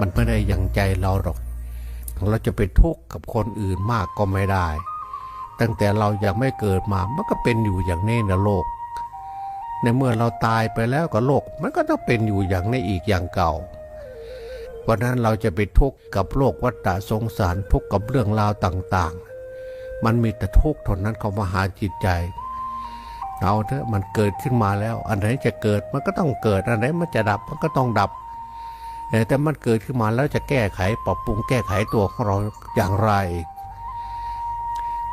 มันไม่ได้อยังใจเราหรอก เราจะไปทุกข์กับคนอื่นมากก็ไม่ได้ ตั้งแต่เรายังไม่เกิดมา มันก็เป็นอยู่อย่างนี้นะโลก ในเมื่อเราตายไปแล้วก็โลก มันก็ต้องเป็นอยู่อย่างนี้อีกอย่างเก่าเพราะนั้นเราจะไปทุกข์กับโลกวัฏฏะสงสารทุกข์กับเรื่องราวต่างๆ มันมีแต่ทุกข์เท่านั้นเข้ามาหาจิตใจเอาเถอะมันเกิดขึ้นมาแล้ว อันไหนจะเกิดมันก็ต้องเกิด อันไหนมันจะดับมันก็ต้องดับ แต่มันเกิดขึ้นมาแล้วจะแก้ไขปรับปรุงแก้ไขตัวของเราอย่างไร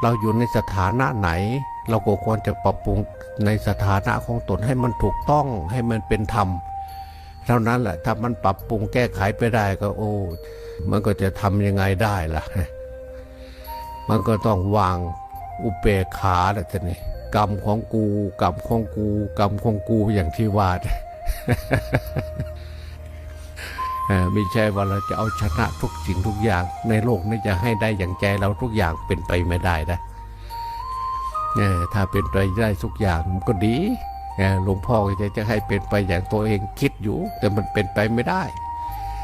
เราอยู่ในสถานะไหน เราก็ควรจะปรับปรุงในสถานะของตนให้มันถูกต้องให้มันเป็นธรรมเท่านั้นแหละถ้ามันปรับปรุงแก้ไขไปได้ก็โอ้มันก็จะทำยังไงได้ล่ะ มันก็ต้องวางอุเบกขาแหละท่านี่กรรมของกูกรรมของกูกรรมของกูอย่างที่ว่า ไม่ใช่ว่าเราจะเอาชนะทุกสิ่งทุกอย่างในโลกนี้จะให้ได้อย่างใจเราทุกอย่างเป็นไปไม่ได้นะถ้าเป็นไปได้ทุกอย่างมันก็ดีหลวงพ่อจะจะให้เป็นไปอย่างตัวเองคิดอยู่ แต่มันเป็นไปไม่ได้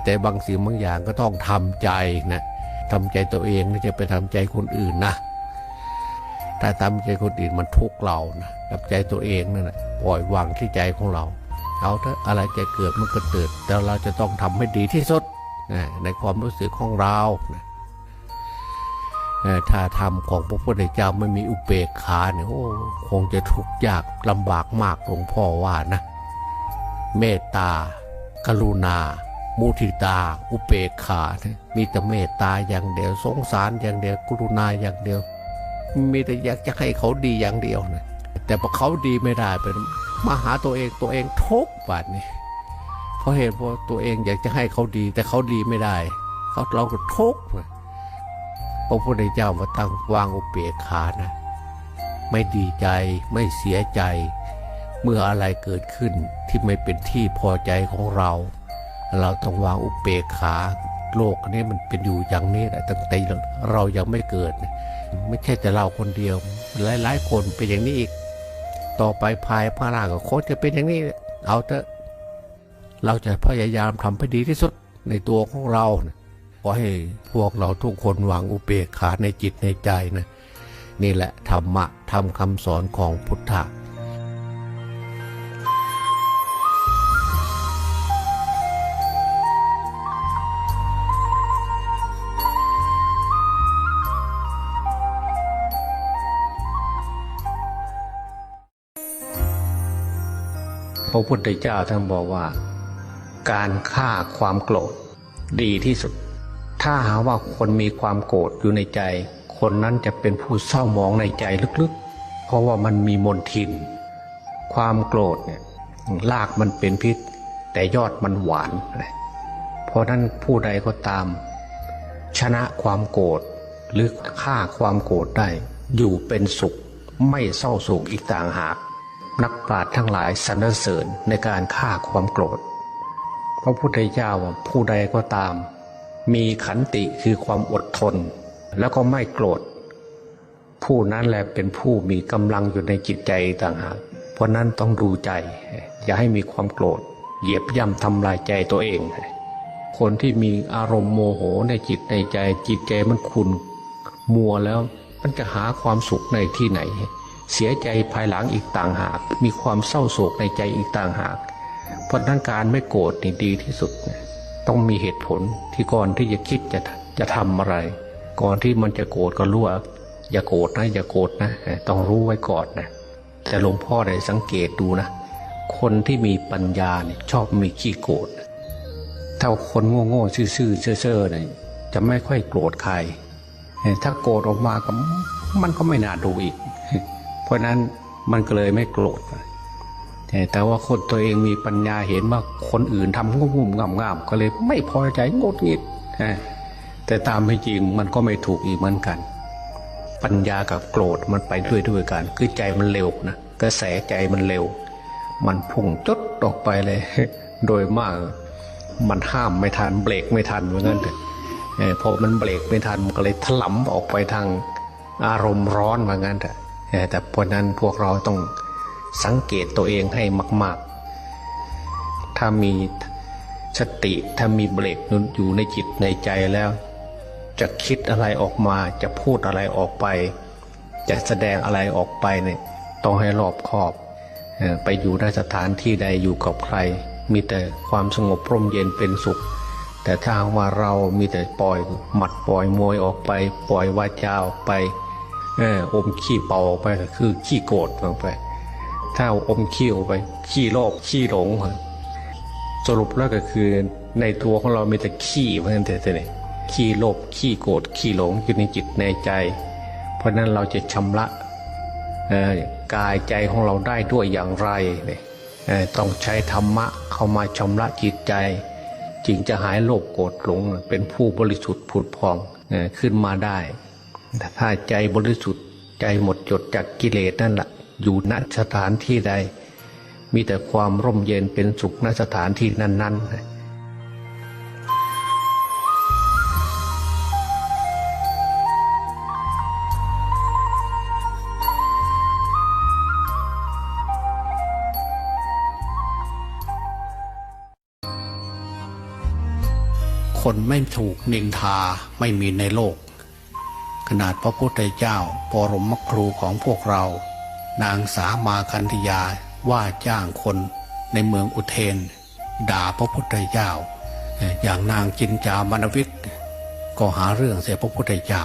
แต่บางสิ่งบางอย่างก็ต้องทำใจนะทำใจตัวเองไม่ใช่ไปทำใจคนอื่นนะถ้าทำใจคนอื่นมันทุกเรานะกับใจตัวเองนั่นแหละปล่อยวางที่ใจของเรา เอาเถอะอะไรจะเกิดมันก็เกิด แต่เราจะต้องทำให้ดีที่สุดในความรู้สึกของเราถ้าทำของพระพุทธเจ้าไม่มีอุเบกขาเนี่ยโอ้คงจะทุกข์ยากลำบากมากหลวงพ่อว่านะ เมตตากรุณา มุทิตา อุเบกขานะมีแต่เมตตาอย่างเดียว สงสารอย่างเดียว กรุณาอย่างเดียว มีแต่อยากจะให้เขาดีอย่างเดียวนะแต่พอเขาดีไม่ได้ไป มาหาตัวเองตัวเองทุกบาดนี่เพราะเหตุว่าะตัวเองอยากจะให้เขาดี แต่เขาดีไม่ได้ เขาเราก็ทุกข์พระพุทธเจ้ามาตั้งวางอุเบกขานะ ไม่ดีใจไม่เสียใจ เมื่ออะไรเกิดขึ้นที่ไม่เป็นที่พอใจของเรา เราต้องวางอุเบกขาโลกนี้มันเป็นอยู่อย่างนี้แหละตั้งแต่เรายังไม่เกิด ไม่ใช่แต่เราคนเดียว หลายๆคนเป็นอย่างนี้อีก ต่อไปภายภาคหน้าก็โค้จะเป็นอย่างนี้ เอาเถอะ เราจะพยายามทำให้ดีที่สุดในตัวของเรานะขอให้พวกเราทุกคนวางอุเบกขาในจิตในใจนะ นี่แหละธรรมะทำคำสอนของพุทธะ ระพุทธเจ้าท่านบอกว่า การฆ่าความโกรธดีที่สุด ถ้าหาว่าคนมีความโกรธอยู่ในใจ คนนั้นจะเป็นผู้เศร้าหมองในใจลึกๆ เพราะว่ามันมีมนทิน ความโกรธเนี่ยลากมันเป็นพิษ แต่ยอดมันหวาน เพราะนั้นผู้ใดก็ตาม ชนะความโกรธหรือฆ่าความโกรธได้ อยู่เป็นสุขไม่เศร้าโศกอีกต่างหาก นักปราชญ์ทั้งหลายสรรเสริญในการฆ่าความโกรธ พระพุทธเจ้าว่าผู้ใดก็ตาม มีขันติคือความอดทน แล้วก็ไม่โกรธ ผู้นั้นแหละเป็นผู้มีกำลังอยู่ในจิตใจต่างหากเพราะนั้นต้องดูใจ อย่าให้มีความโกรธ เหยียบย่ำทำลายใจตัวเอง คนที่มีอารมณ์โมโหในจิตในใจจิตใจมันขุนมัวแล้วมันจะหาความสุขในที่ไหน เสียใจภายหลังอีกต่างหาก มีความเศร้าโศกในใจอีกต่างหาก เพราะนั้นการไม่โกรธนี่ดีที่สุด ต้องมีเหตุผลที่ก่อนที่จะคิดจะจะทำอะไร ก่อนที่มันจะโกรธก็รู้ว่าอย่าโกรธนะอย่าโกรธนะ ต้องรู้ไว้ก่อนนะแต่หลวงพ่อได้สังเกตดูนะ คนที่มีปัญญาเนี่ยชอบมีขี้โกรธถ้าคนโง่ๆซื่อๆเซ่อๆเนี่ยจะไม่ค่อยโกรธใครถ้าโกรธออกมาก็มันก็ไม่น่าดูอีก เพราะนั้นมันก็เลยไม่โกรธแต่ว่าคนตัวเองมีปัญญาเห็นว่าคนอื่นทำงุ่มๆง่ามก็เลยไม่พอใจงดงิดแต่ตามไม่จริงมันก็ไม่ถูกอีกเหมือนกัน ปัญญากับโกรธมันไปด้วยด้วยกัน คือใจมันเร็วนะกระแสใจมันเร็ว มันพุ่งจดออกไปเลย โดยมาก มันห้ามไม่ทันเบรกไม่ทันเหมือนกันเถอะมันเบรกไม่ทันมันก็เลยถลำออกไปทางอารมณ์ร้อนเหมือนกันเถอะ แต่เพราะนั้นพวกเราต้องสังเกตตัวเองให้มาก ๆ ถ้ามีสติถ้ามีเบรกอยู่ในจิตในใจแล้ว จะคิดอะไรออกมาจะพูดอะไรออกไป จะแสดงอะไรออกไปเนี่ยต้องให้รอบคอบ ไปอยู่ในสถานที่ใดอยู่กับใคร มีแต่ความสงบร่มเย็นเป็นสุข แต่ถ้าว่าเรามีแต่ปล่อยหมัดปล่อยมวยออกไป ปล่อยวาจาออกไป เอออมขี้เป่าออกไปก็คือขี้โกรธออกไป ถ้าอมขี้ออกไป ขี้โลภขี้หลงสรุปแล้วก็คือในตัวของเรามีแต่ขี้เพราะฉะนั้นแต่เนี่ยขี้โลภขี้โกรธขี้หลงอยู่ในจิตในใจ เพราะฉะนั้นเราจะชำระกายใจของเราได้ด้วยอย่างไรเนี่ยต้องใช้ธรรมะเข้ามาชำระจิตใจ จึงจะหายโลภโกรธหลงเป็นผู้บริสุทธิ์ผุดพองขึ้นมาได้ ถ้าใจบริสุทธิ์ใจหมดจดจากกิเลสนั่นแหละอยู่ณสถานที่ใด มีแต่ความร่มเย็นเป็นสุขณสถานที่นั้นๆคนไม่ถูกนินทาไม่มีในโลก ขนาดพระพุทธเจ้าปรมครูของพวกเรา นางสามาคันธยาว่าจ้างคนในเมืองอุเทน ด่าพระพุทธเจ้า อย่างนางจินจามนวิทย์ก็หาเรื่องเสียพระพุทธเจ้า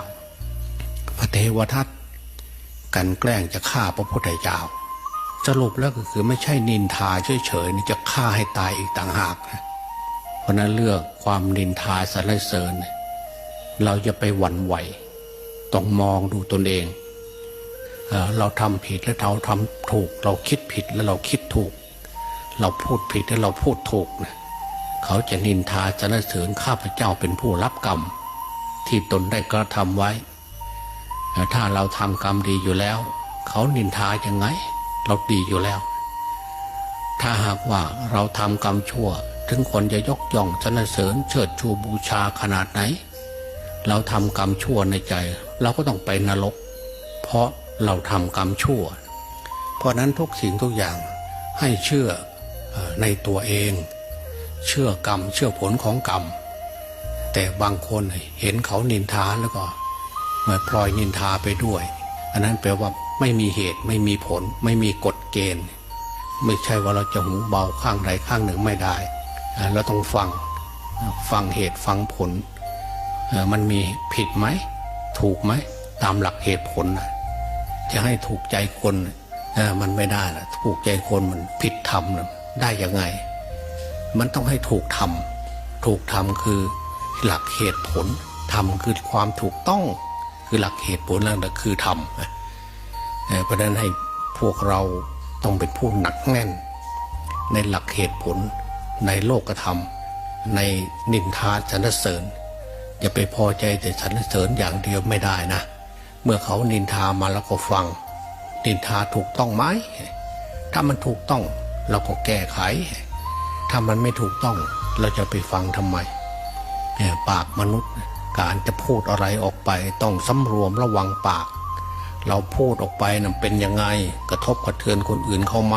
พระเทวทัตกันแกล้งจะฆ่าพระพุทธเจ้า สรุปแล้วก็คือไม่ใช่นินทาเฉยๆนี่จะฆ่าให้ตายอีกต่างหาก เพราะนั้นเลือกความนินทาสรรเสริญ เราจะไปหวั่นไหว ต้องมองดูตนเองเเราทำผิดแล้วเราทำถูก เราคิดผิดแล้วเราคิดถูก เราพูดผิดแล้วเราพูดถูกนะเขาจะนินทาสรรเสริญข้าพเจ้าเป็นผู้รับกรรม ที่ตนได้กระทำไว้ ถ้าเราทำกรรมดีอยู่แล้ว เขานินทายังไง เราดีอยู่แล้ว ถ้าหากว่าเราทำกรรมชั่ว ถึงคนจะยกย่องสรรเสริญเชิดชูบูชาขนาดไหน เราทำกรรมชั่วในใจ เราก็ต้องไปนรก เพราะเราทำกรรมชั่ว เพราะนั้นทุกสิ่งทุกอย่างให้เชื่อในตัวเอง เชื่อกรรมเชื่อผลของกรรม แต่บางคนเห็นเขานินทาแล้วก็มือนพลอยนินทาไปด้วย อันนั้นแปลว่าไม่มีเหตุไม่มีผล ไม่มีกฎเกณฑ์ ไม่ใช่ว่าเราจะหูเบาข้างใดข้างหนึ่งไม่ได้ เราต้องฟังฟังเหตุฟังผล มันมีผิดไหม ถูกไหม ตามหลักเหตุผลนะจะให้ถูกใจคนมันไม่ได้นะถูกใจคนมันผิดธรรมนะได้ยังไง มันต้องให้ถูกทำถูกทำคือหลักเหตุผลทำคือความถูกต้องคือหลักเหตุผลแล้วนคือธรรมเพราะฉะนั้นให้พวกเราต้องเป็นผู้หนักแน่น ในหลักเหตุผลในโลกธรรม ในนินทาสรรเสริญ อย่าไปพอใจแต่สรรเสริญอย่างเดียวไม่ได้นะ เมื่อเขานินทามาแล้วก็ฟัง นินทาถูกต้องไหมถ้ามันถูกต้องเราก็แก้ไข ถ้ามันไม่ถูกต้องเราจะไปฟังทำไมเนี่ยปากมนุษย์การจะพูดอะไรออกไปต้องสำรวมระวังปาก เราพูดออกไปนั้นเป็นยังไง กระทบกระเทือนคนอื่นเขาไหม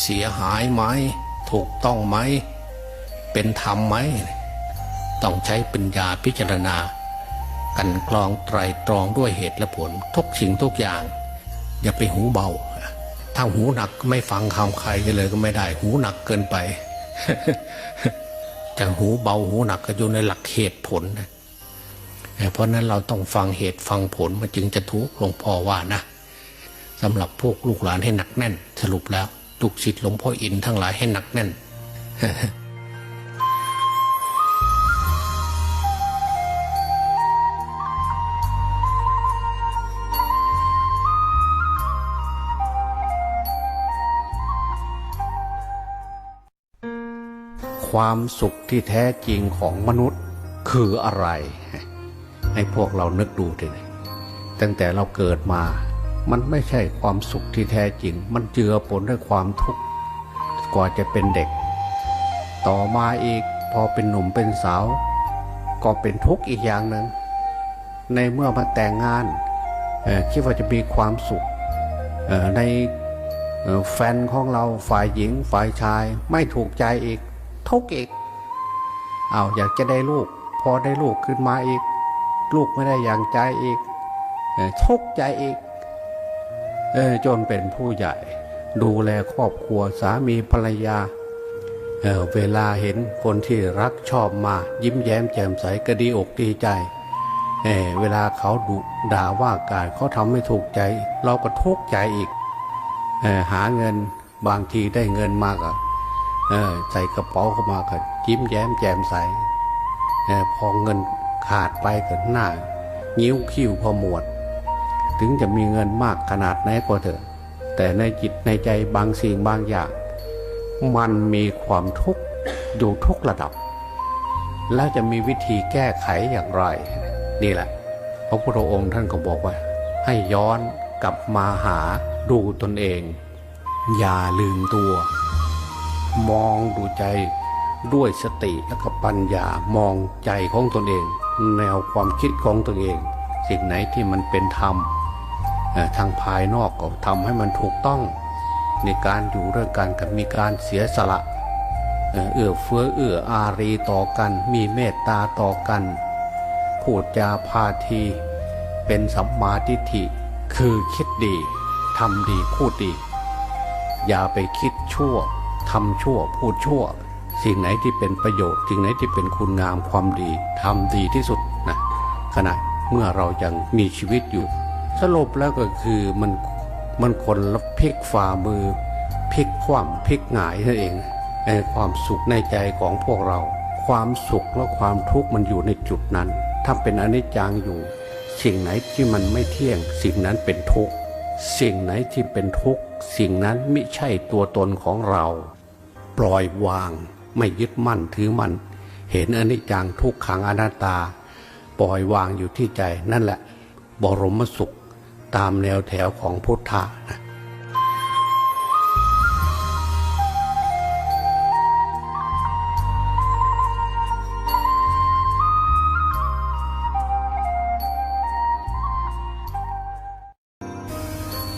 เสียหายไหมถูกต้องไหมเป็นธรรมไหม ต้องใช้ปัญญาพิจารณา กันกรองไตรตรองด้วยเหตุและผลทุกสิ่งทุกอย่าง อย่าไปหูเบา ถ้าหูหนักไม่ฟังคำใครเลยก็ไม่ได้ หูหนักเกินไปจะหูเบาหูหนักก็อยู่ในหลักเหตุผลนะเพราะนั้นเราต้องฟังเหตุฟังผลมันจึงจะทุกหลวงพ่อว่านะสำหรับพวกลูกหลานให้หนักแน่น สรุปแล้วลูกศิษย์หลวงพ่ออินทั้งหลายให้หนักแน่น ความสุขที่แท้จริงของมนุษย์คืออะไร ให้พวกเรานึกดูทีนี้ตั้งแต่เราเกิดมา มันไม่ใช่ความสุขที่แท้จริง มันเจือปนด้วยความทุกข์กว่าจะเป็นเด็ก ต่อมาอีกพอเป็นหนุ่มเป็นสาว ก็เป็นทุกข์อีกอย่างหนึ่งในเมื่อมาแต่งงานคิดว่าจะมีความสุขในแฟนของเราฝ่ายหญิงฝ่ายชายไม่ถูกใจอีก ทุกข์อีกเอาอยากจะได้ลูก พอได้ลูกขึ้นมาอีก ลูกไม่ได้อย่างใจอีกเอ่อทุกข์ใจอีกเออจนเป็นผู้ใหญ่ ดูแลครอบครัวสามีภรรยาเเวลาเห็นคนที่รักชอบมา ยิ้มแย้มแจ่มใสก็ดีอกดีใจเเวลาเขาดุด่าว่ากาวเขาทำไม่ถูกใจ เราก็ทุกข์ใจอีกเอหาเงินบางทีได้เงินมากอะ ใส่กระเป๋าเข้ามาก็ยิ้มแย้มแจ่มใสออพอเงินขาดไปก็หน้านิ้วคิ้วพอหมวด ถึงจะมีเงินมากขนาดไหนก็เถอะ แต่ในจิตในใจบางสิ่งบางอย่าง มันมีความทุกข์อยู่ทุกระดับ แล้วจะมีวิธีแก้ไขอย่างไร นี่แหละ พระพุทธองค์ท่านก็บอกว่า ให้ย้อนกลับมาหาดูตนเอง อย่าลืมตัว มองดูใจด้วยสติและก็ปัญญามองใจของตนเอง แนวความคิดของตนเอง สิ่งไหนที่มันเป็นธรรมทางภายนอกก็ทำให้มันถูกต้องในการอยู่เรื่องการกับมีการเสียสละเอ่อเอื้อเฟื้อเอื้ออารีต่อกัน มีเมตตาต่อกัน พูดจาพาที เป็นสัมมาทิฏฐิคือคิดดีทำดีพูดดี อย่าไปคิดชั่ว ทำชั่วพูดชั่ว สิ่งไหนที่เป็นประโยชน์สิ่งไหนที่เป็นคุณงามความดีทำดีที่สุดนะขณะเมื่อเรายังมีชีวิตอยู่ สรุปแล้วก็คือมันมันคนละพลิกฝ่ามือพลิกคว่ำพลิกหงายนั่นเองไอ้ความสุขในใจของพวกเรา ความสุขและความทุกข์มันอยู่ในจุดนั้น ถ้าเป็นอนิจจังอยู่ สิ่งไหนที่มันไม่เที่ยง สิ่งนั้นเป็นทุกข์สิ่งไหนที่เป็นทุกข์ สิ่งนั้นไม่ใช่ตัวตนของเรา ปล่อยวางไม่ยึดมั่นถือมั่นเห็นอนิจจังทุกขังอนัตตา ปล่อยวางอยู่ที่ใจนั่นแหละ บรมสุขตามแนวแถวของพุทธะนะ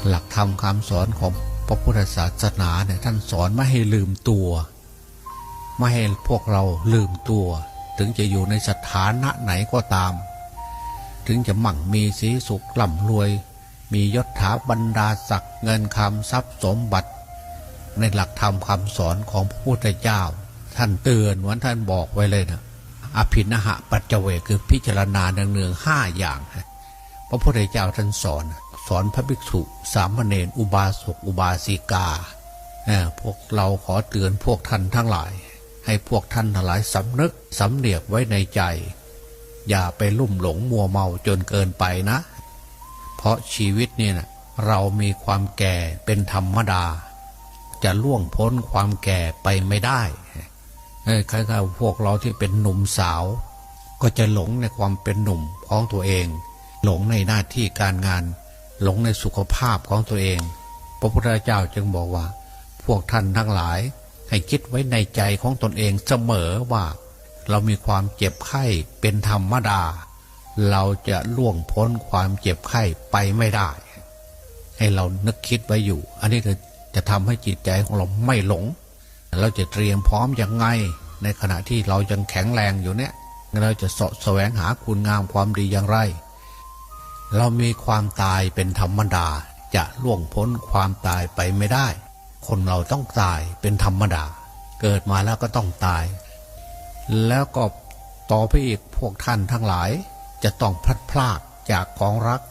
หลักธรรมคำสอนของพระพุทธศาสนาเนี่ยท่านสอนไม่ให้ลืมตัว ไม่ให้พวกเราลืมตัว ถึงจะอยู่ในสถานะไหนก็ตาม ถึงจะมั่งมีสีสุขร่ำรวย มียศถาบรรดาศักดิ์เงินคำทรัพย์สมบัติ ในหลักธรรมคำสอนของพระพุทธเจ้า ท่านเตือนวันท่านบอกไว้เลยนะอภินหะปัจเจเวคือพิจารณาเนืองๆห้าอย่าง พระพุทธเจ้าท่านสอน สอนพระภิกษุ สามเณรอุบาสกอุบาสิกาพวกเราขอเตือนพวกท่านทั้งหลาย ให้พวกท่านทั้งหลายสำนึกสำเนียกไว้ในใจ อย่าไปลุ่มหลงมัวเมาจนเกินไปนะ เพราะชีวิตเนี่ยนะเรามีความแก่เป็นธรรมดา จะล่วงพ้นความแก่ไปไม่ได้เอ้คล้ายๆพวกเราที่เป็นหนุ่มสาว ก็จะหลงในความเป็นหนุ่มของตัวเอง หลงในหน้าที่การงาน หลงในสุขภาพของตัวเอง พระพุทธเจ้าจึงบอกว่า พวกท่านทั้งหลาย ให้คิดไว้ในใจของตนเองเสมอว่า เรามีความเจ็บไข้เป็นธรรมดา เราจะล่วงพ้นความเจ็บไข้ไปไม่ได้ ให้เรานึกคิดไว้อยู่ อันนี้จะจะทำให้จิตใจของเราไม่หลง เราจะเตรียมพร้อมยังไง ในขณะที่เรายังแข็งแรงอยู่เนี่ยเราจะสะแสวงหาคุณงามความดีอย่างไร เรามีความตายเป็นธรรมดา จะล่วงพ้นความตายไปไม่ได้ คนเราต้องตายเป็นธรรมดา เกิดมาแล้วก็ต้องตาย แล้วก็ต่อไปอีกพวกท่านทั้งหลาย จะต้องพลัดพรากจากของรัก